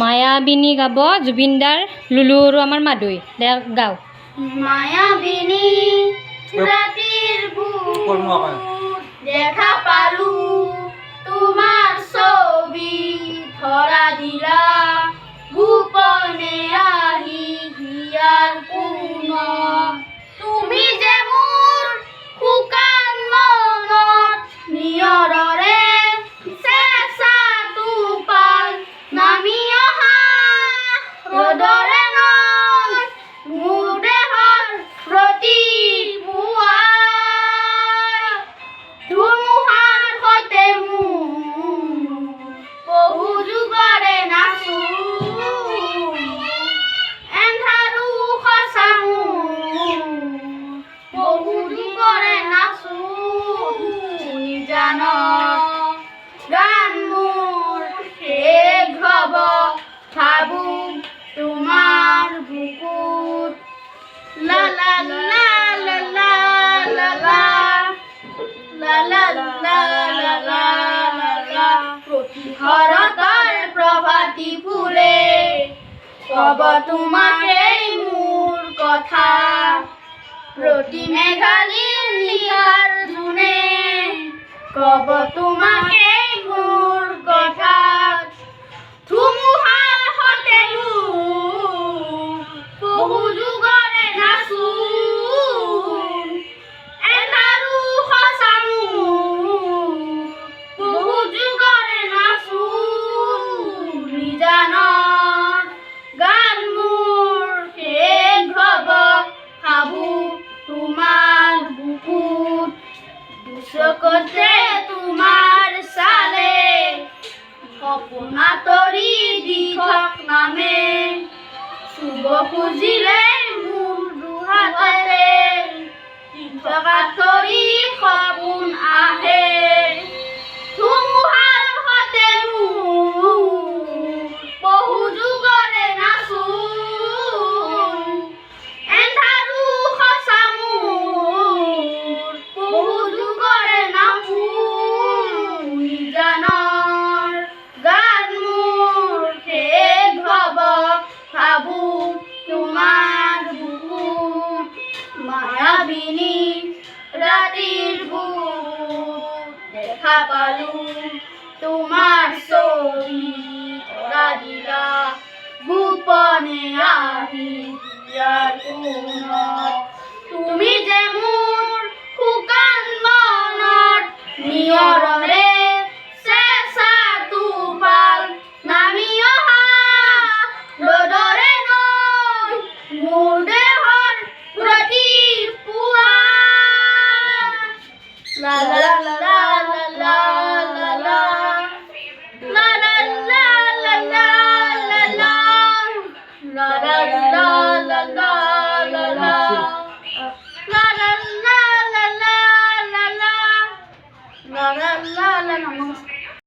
মায়াবিনী গাব জুবিনদাৰ লুলু আৰু আমাৰ মাধুই দে গাওঁ। মায়াবিনী ৰাতিৰ দেখা পালো। তোমাৰ ছবি ধৰা দিলা। গোপনে আহি হিয়াৰ ভাবো তোমাৰ বুকুত লা লা লা লা লা লা লা প্ৰতি শৰতৰ প্ৰভাতী ফুলে কব তোমাকেই মোৰ কথা প্ৰতি মেঘালীৰ নিশাৰ জোনে কব তোমাকেই وخزلي مروحة تغطري خبوة মায়াবিনী রাতির দেখা পালু তোমার ছবি তোরা দিলা ভূপনে আহি আর 啦啦啦